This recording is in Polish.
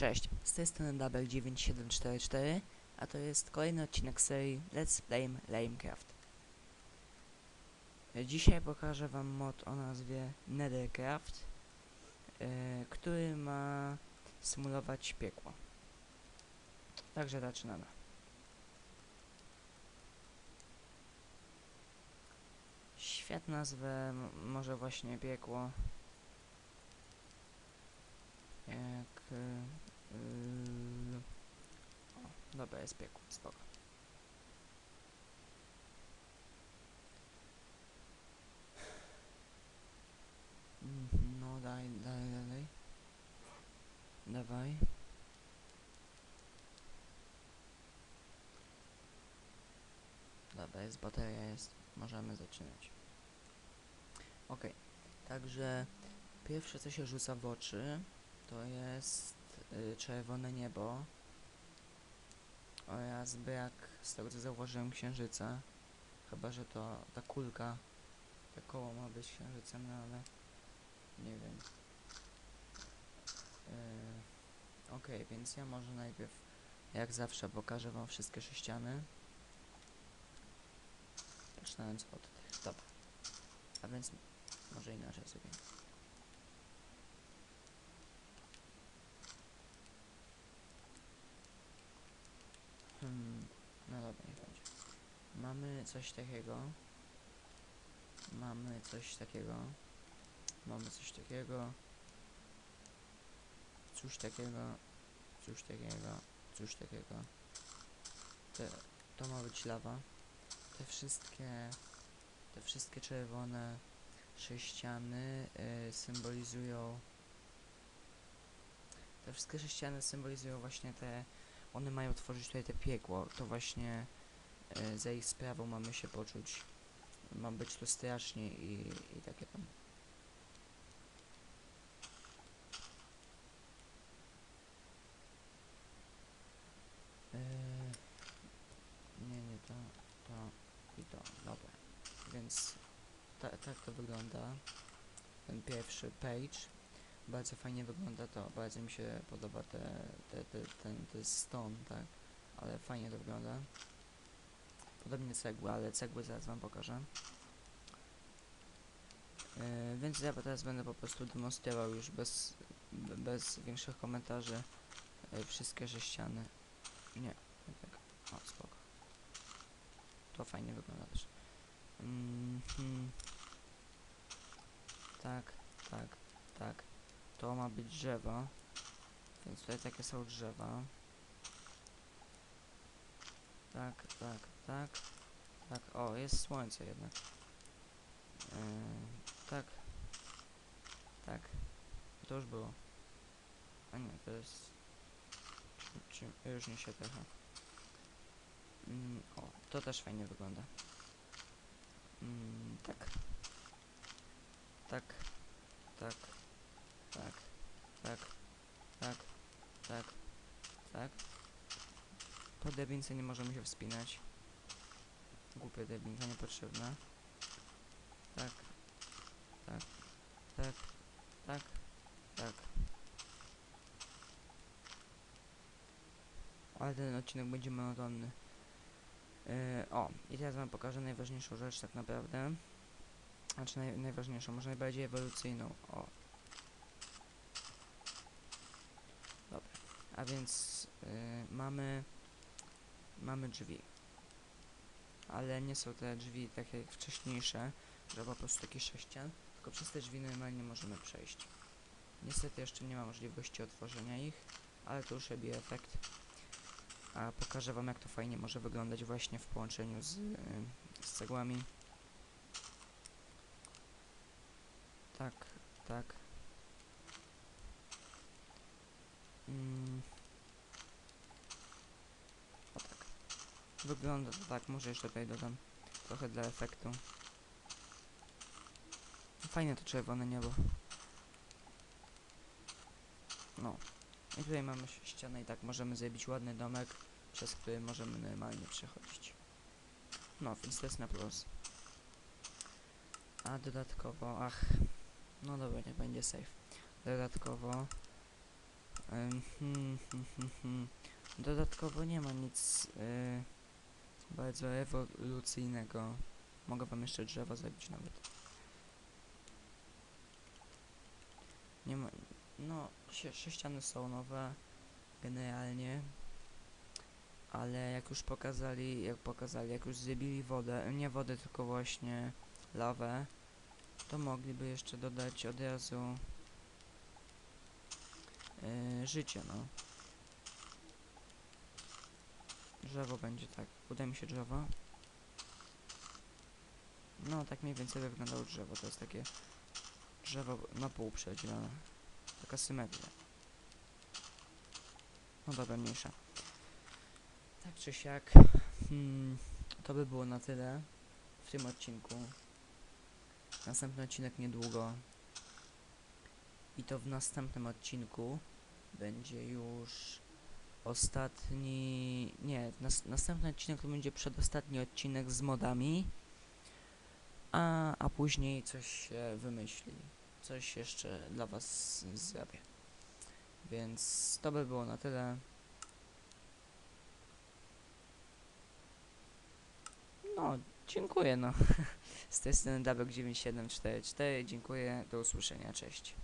Cześć, z tej strony Double9744, a to jest kolejny odcinek serii Let's Play Lamecraft. Dzisiaj pokażę wam mod o nazwie Nethercraft, e, który ma symulować piekło. Także zaczynamy. Świat nazwę może właśnie piekło. Jak... y, y, o, dobra, jest piekło, spoko. Mhm, No daj, daj, dalej. Dawaj. Dobra, jest bateria, jest. Możemy zaczynać. Okej, także pierwsze co się rzuca w oczy to jest czerwone niebo oraz brak, z tego co zauważyłem, księżyca. Chyba, że to ta kulka, to koło ma być księżycem, no ale nie wiem. Yy, Okej, więc ja może najpierw, jak zawsze, pokażę wam wszystkie sześciany. Zaczynając od tych, dobra. A więc może inaczej sobie. Hmm, no dobra, niech będzie. Mamy coś takiego. Mamy coś takiego. Mamy coś takiego. Coś takiego. Coś takiego. Coś takiego. Te, to ma być lawa. Te wszystkie. Te wszystkie czerwone sześciany y, symbolizują. Te wszystkie sześciany symbolizują właśnie te one mają tworzyć tutaj te piekło, to właśnie za ich sprawą mamy się poczuć. Ma być to strasznie i, i takie tam. Eee, nie, nie to, to i to, dobra. Więc ta, tak to wygląda. Ten pierwszy page. Bardzo fajnie wygląda to, bardzo mi się podoba te, te, te, ten, ten stone, tak? Ale fajnie to wygląda. Podobnie cegły, ale cegły zaraz wam pokażę. Yy, więc ja teraz będę po prostu demonstrował już bez, be- bez większych komentarzy yy, wszystkie sześciany. Nie, nie tak. O, spoko. To fajnie wygląda też. Mm, hmm. Tak, tak, tak. To ma być drzewo. Więc tutaj takie są drzewa. Tak, tak, tak. Tak, o, jest słońce jednak. Yy, tak. Tak. To już było. A nie, to jest... Czy, czy, różni się trochę. Mm, o, to też fajnie wygląda. Mm, tak. Tak. Tak. Tak. Tak. Tak. Tak. Tak. Po debince nie możemy się wspinać. Głupia debinka niepotrzebna. Tak. Tak. Tak. Tak. Tak. Ale ten odcinek będzie monotonny. Yy, o, i teraz wam pokażę najważniejszą rzecz tak naprawdę. Znaczy naj, najważniejszą, może najbardziej ewolucyjną. O. Dobra. A więc yy, mamy mamy drzwi. Ale nie są te drzwi takie jak wcześniejsze, że po prostu taki sześcian, tylko przez te drzwi normalnie możemy przejść. Niestety jeszcze nie ma możliwości otworzenia ich, ale to już robi efekt. A pokażę wam jak to fajnie może wyglądać właśnie w połączeniu z, yy, z cegłami. Tak, tak. Mm. O tak. Wygląda to tak, może jeszcze tutaj dodam trochę dla efektu. Fajne to czerwone niebo. No. I tutaj mamy ścianę i tak możemy zrobić ładny domek, przez który możemy normalnie przechodzić. No, więc to jest na plus. A dodatkowo, ach, no dobra, nie będzie safe. Dodatkowo Em, hmm, hmm, hmm, hmm. Dodatkowo nie ma nic y, bardzo ewolucyjnego. Mogę wam jeszcze drzewo zabić nawet. Nie ma. No, sześciany są nowe generalnie. Ale jak już pokazali, jak pokazali, jak już zjebili wodę, nie wodę, tylko właśnie lawę, to mogliby jeszcze dodać od razu yy, życie, no. Drzewo będzie tak. Uda mi się drzewo. No, tak mniej więcej wyglądało drzewo. To jest takie drzewo na pół przedzielone. Taka symetria. No dobra, mniejsza. Tak czy siak, hmm, to by było na tyle w tym odcinku. Następny odcinek niedługo. I to w następnym odcinku będzie już ostatni. Nie, nas, następny odcinek to będzie przedostatni odcinek z modami. A, a później coś się wymyśli. Coś jeszcze dla Was zrobię. Więc to by było na tyle. No, dziękuję no. Z tej strony Dabek9744. Dziękuję, do usłyszenia, cześć.